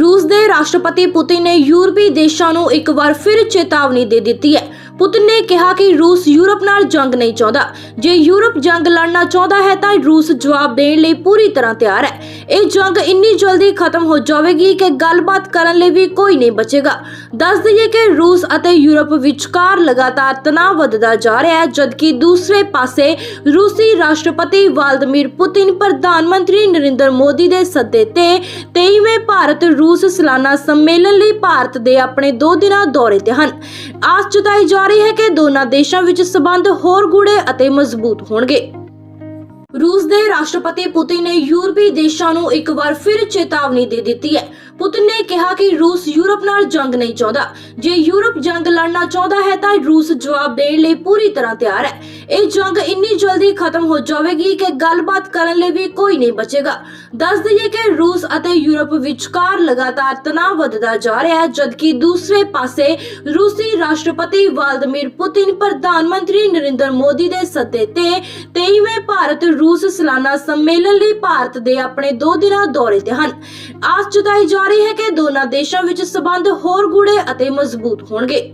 ਰੂਸ ਦੇ ਰਾਸ਼ਟਰਪਤੀ ਪੁਤਿਨ ਨੇ ਯੂਰਪੀ ਦੇਸ਼ਾਂ ਨੂੰ ਇੱਕ ਵਾਰ ਫਿਰ ਚੇਤਾਵਨੀ ਦੇ ਦਿੱਤੀ ਹੈ। ਪੁਤਿਨ ਨੇ ਕਿਹਾ ਕਿ ਰੂਸ ਯੂਰਪ ਨਾਲ ਜੰਗ ਨਹੀਂ ਚਾਹੁੰਦਾ। ਜੇ ਯੂਰਪ ਜੰਗ ਲੜਨਾ ਚਾਹੁੰਦਾ ਹੈ ਤਾਂ ਰੂਸ ਜਵਾਬ ਦੇਣ ਲਈ ਪੂਰੀ ਤਰ੍ਹਾਂ ਤਿਆਰ ਹੈ। ਇਹ ਜੰਗ ਇੰਨੀ ਜਲਦੀ ਖਤਮ ਹੋ ਜਾਵੇਗੀ ਕਿ ਗੱਲਬਾਤ ਕਰਨ ਲਈ ਵੀ ਕੋਈ ਨਹੀਂ ਬਚੇਗਾ। ਦੱਸ ਦਈਏ ਕਿ ਰੂਸ ਅਤੇ ਯੂਰਪ ਵਿਚਕਾਰ ਲਗਾਤਾਰ ਤਣਾਅ ਵੱਧਦਾ ਜਾ ਰਿਹਾ ਹੈ, ਜਦਕਿ ਦੂਸਰੇ ਪਾਸੇ ਰੂਸੀ ਰਾਸ਼ਟਰਪਤੀ ਵਲਾਦੀਮੀਰ ਪੁਤਿਨ ਪ੍ਰਧਾਨ ਮੰਤਰੀ ਨਰਿੰਦਰ ਮੋਦੀ ਦੇ ਸੱਦੇ ਤੇ 23ਵੇਂ ਭਾਰਤ ਰੂਸ ਸਾਲਾਨਾ ਸੰਮੇਲਨ ਲਈ ਭਾਰਤ ਦੇ ਆਪਣੇ 2 ਦਿਨਾਂ ਦੌਰੇ ਤੇ ਹਨ। ਆਸ ਜਤਾਈ ਜਾ ਰਹੀ ਹੈ ਕਿ ਦੋਨਾਂ ਦੇਸ਼ਾਂ ਵਿੱਚ ਸਬੰਧ ਹੋਰ ਗੂੜੇ ਅਤੇ ਮਜ਼ਬੂਤ ਹੋਣਗੇ। ਰੂਸ ਦੇ ਰਾਸ਼ਟਰਪਤੀ ਪੁਤਿਨ ਨੇ ਯੂਰਪੀ ਦੇਸ਼ਾਂ ਨੂੰ ਇੱਕ ਵਾਰ ਫਿਰ ਚੇਤਾਵਨੀ ਦੇ ਦਿੱਤੀ ਹੈ। ਪੁਤਿਨ ਨੇ ਕਿਹਾ ਕਿ ਰੂਸ ਯੂਰਪ ਨਾਲ ਜੰਗ ਨਹੀਂ ਚਾਹੁੰਦਾ। ਜੇ ਯੂਰਪ ਜੰਗ ਲੜਨਾ ਚਾਹੁੰਦਾ ਹੈ ਤਾਂ ਰੂਸ ਜਵਾਬ ਦੇਣ ਲਈ ਪੂਰੀ ਤਰ੍ਹਾਂ ਤਿਆਰ ਹੈ। ਇਹ ਜੰਗ ਇੰਨੀ ਜਲਦੀ ਖਤਮ ਹੋ ਜਾਵੇਗੀ ਕਿ ਗੱਲਬਾਤ ਕਰਨ ਲਈ ਵੀ ਕੋਈ ਨਹੀਂ ਬਚੇਗਾ। ਦੱਸ ਦਈਏ ਕਿ ਰੂਸ ਅਤੇ ਯੂਰਪ ਵਿਚਕਾਰ ਲਗਾਤਾਰ ਤਣਾਅ ਵੱਧਦਾ ਜਾ ਰਿਹਾ ਹੈ, ਜਦਕਿ ਦੂਸਰੇ ਪਾਸੇ ਰੂਸੀ ਰਾਸ਼ਟਰਪਤੀ ਵਲਾਦੀਮੀਰ ਪੁਤਿਨ ਪ੍ਰਧਾਨ ਮੰਤਰੀ ਨਰਿੰਦਰ ਮੋਦੀ ਦੇ ਸੱਦੇ ਤੇ 23ਵੇਂ ਭਾਰਤ ਰੂਸ ਸਾਲਾਨਾ ਸੰਮੇਲਨ ਲਈ ਭਾਰਤ ਦੇ ਆਪਣੇ 2 ਦਿਨਾਂ ਦੌਰੇ ਤੇ ਹਨ। ਆਸ ਜਤਾਈ ਜਾ ਰਹੀ ਹੈ ਕਿ ਦੋਨਾਂ ਦੇਸ਼ਾਂ ਵਿੱਚ ਸਬੰਧ ਹੋਰ ਗੂੜੇ ਅਤੇ ਮਜ਼ਬੂਤ ਹੋਣਗੇ।